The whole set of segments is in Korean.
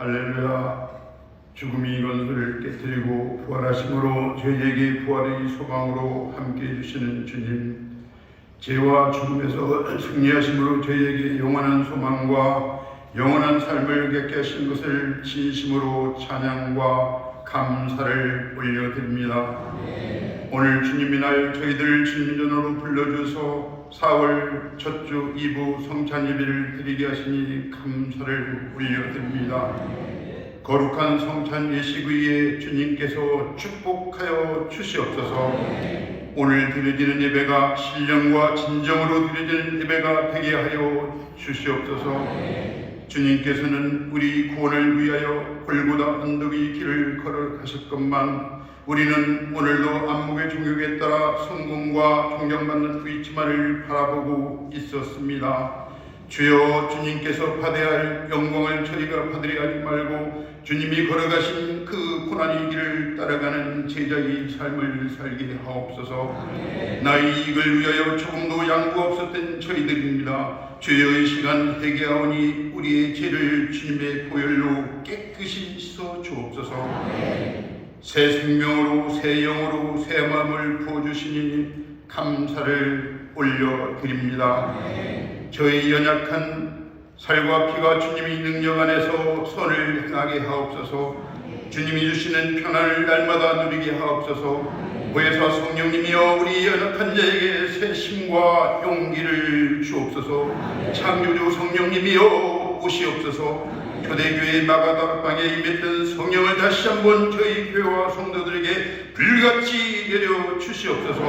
할렐루야 죽음이 건설을 깨뜨리고 부활하심으로 저희에게 부활의 소망으로 함께 해 주시는 주님 죄와 죽음에서 승리하심으로 저희에게 영원한 소망과 영원한 삶을 갖게 하신 것을 진심으로 찬양과 감사를 올려드립니다. 오늘 주님의 날 저희들 주님 전으로 불러주셔서 4월 첫 주 2부 성찬 예배를 드리게 하시니 감사를 올려드립니다. 거룩한 성찬 예식 위에 주님께서 축복하여 주시옵소서 오늘 드려지는 예배가 신령과 진정으로 드려지는 예배가 되게 하여 주시옵소서 주님께서는 우리 구원을 위하여 골고다 언덕의 길을 걸어가셨건만 우리는 오늘도 안목의 종격에 따라 성공과 존경받는 그 위치만을 바라보고 있었습니다. 주여 주님께서 받아야 할 영광을 저희가 받으려 하지 말고 주님이 걸어가신 그 고난의 길을 따라가는 제자의 삶을 살게 하옵소서. 나의 이익을 위하여 조금도 양보 없었던 저희들입니다. 주여 이 시간 회개하오니 우리의 죄를 주님의 보혈로 깨끗이 씻어 주옵소서. 새 생명으로 새 영으로 새 마음을 부어주시니 감사를 올려드립니다 저희 연약한 살과 피가 주님의 능력 안에서 선을 행하게 하옵소서. 주님이 주시는 편안을 날마다 누리게 하옵소서. 보혜사 성령님이여 우리 연약한 자에게 새 힘과 용기를 주옵소서. 창조주 성령님이여 오시옵소서. 초대교회 마가다락방에 임했던 성령을 다시 한번 저희 교회와 성도들에게 불같이 내려 주시옵소서.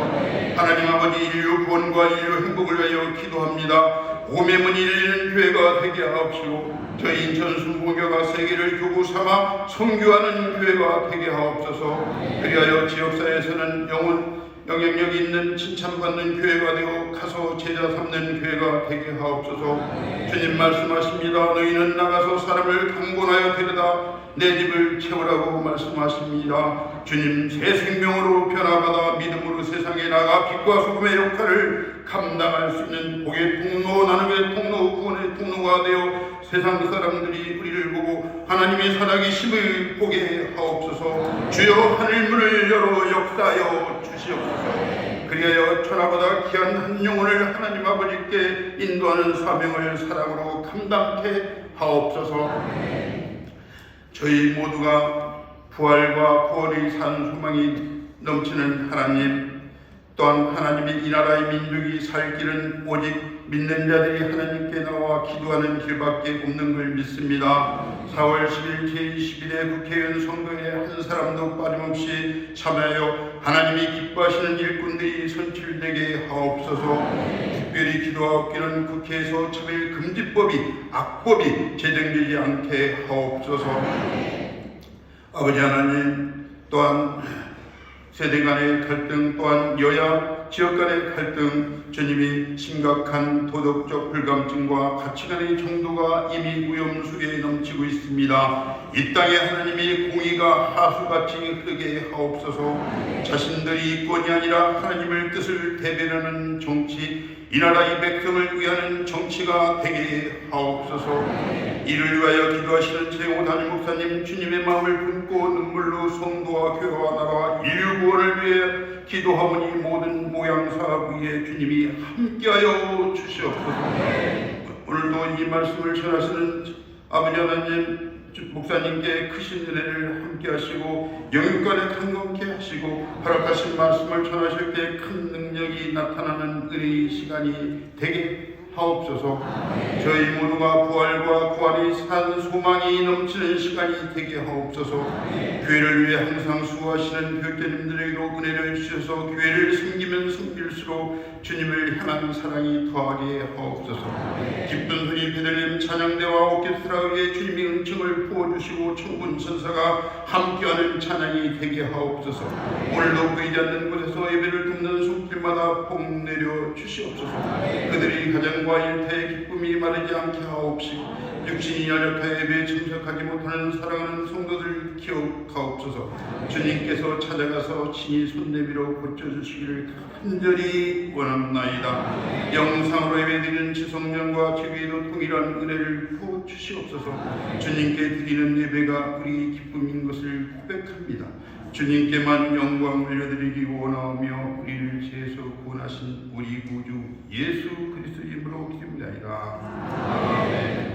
하나님 아버지 인류 구원과 인류 행복을 위하여 기도합니다 오매 문이 열리는 교회가 되게 하옵시고 저희 인천 순복교가 세계를 교구 삼아 선교하는 교회가 되게 하옵소서. 그리하여 지역사회에서는 영혼 영향력 있는 칭찬받는 교회가 되어 가서 제자 삼는 교회가 되게 하옵소서. 주님 말씀하십니다. 너희는 나가서 사람을 강권하여 데려다 내 집을 채우라고 말씀하십니다. 주님 새 생명으로 변화받아 믿음으로 세상에 나가 빛과 소금의 역할을 감당할 수 있는 복의 통로 나눔의 통로 구원의 통로가 되어 세상 사람들이 우리를 보고 하나님의 살아계심을 보게 하옵소서. 주여 하늘문을 열어 역사하여 주시옵소서 천하보다 귀한 한 영혼을 하나님 아버지께 인도하는 사명을 사랑으로 감당케 하옵소서. 저희 모두가 부활과 구원의 산 소망이 넘치는 하나님 또한 하나님의 이 나라의 민족이 살 길은 오직 믿는 자들이 하나님께 나와 기도하는 길밖에 없는 걸 믿습니다. 4월 10일 제21회 국회의원 선거에 한 사람도 빠짐없이 참여하여 하나님이 기뻐하시는 일꾼들이 선출되게 하옵소서 특별히 기도하옵기는 국회에서 차별 금지법이 악법이 제정되지 않게 하옵소서 아버지 하나님 또한 세대 간의 갈등 또한 여야 지역 간의 갈등 주님이 심각한 도덕적 불감증과 가치관의 정도가 이미 위험 속에 넘치고 있습니다. 이 땅에 하나님의 공의가 하수같이 흐르게 하옵소서 자신들이 이권이 아니라 하나님을 뜻을 대변하는 정치 이 나라의 백성을 위하는 정치가 되게 하옵소서 이를 위하여 기도하시는 최고 담임 목사님 주님의 마음을 품고 눈물로 성도와 교회와 나라 인류 구원을 위해 기도하오니 모든 모양사 위에 주님이 함께하여 주시옵소서. 오늘도 이 말씀을 전하시는 아버지 하나님 목사님께 크신 은혜를 함께 하시고 영육간에 강건케 하시고 허락하신 말씀을 전하실 때 큰 능력이 나타나는 은혜의 시간이 되게 하옵소서. 저희 모두가 부활과 구원이 산 소망이 넘치는 시간이 되게 하옵소서. 교회를 위해 항상 수고하시는 교육자님들에게도 은혜를 주셔서 교회를 섬기면 섬길수록 주님을 향한 사랑이 더하게 하옵소서. 기쁜 소리 베들렘 찬양대와 오케스트라 위에 주님의 은총을 부어주시고 천군 천사가 함께하는 찬양이 되게 하옵소서. 오늘도 보이지 않는 곳에서 예배를 돕는 손길마다 복 내려 주시옵소서. 그들이 가 정과 일터의 기쁨이 마르지 않게 하옵시고 육신이 연약하 예배에 참석하지 못하는 사랑하는 성도들 기억하옵소서. 주님께서 찾아가서 친히 손 내밀어 고쳐주시기를 간절히 원합나이다. 영상으로 예배드리는 지성령과 제비도 통일한 은혜를 부어 주시옵소서. 주님께 드리는 예배가 우리 기쁨인 것을 고백합니다 주님께만 영광 올려드리기 원하며 우리를 죄에서 구원하신 우리 구주 예수 그리스도 이름으로 기도합니다.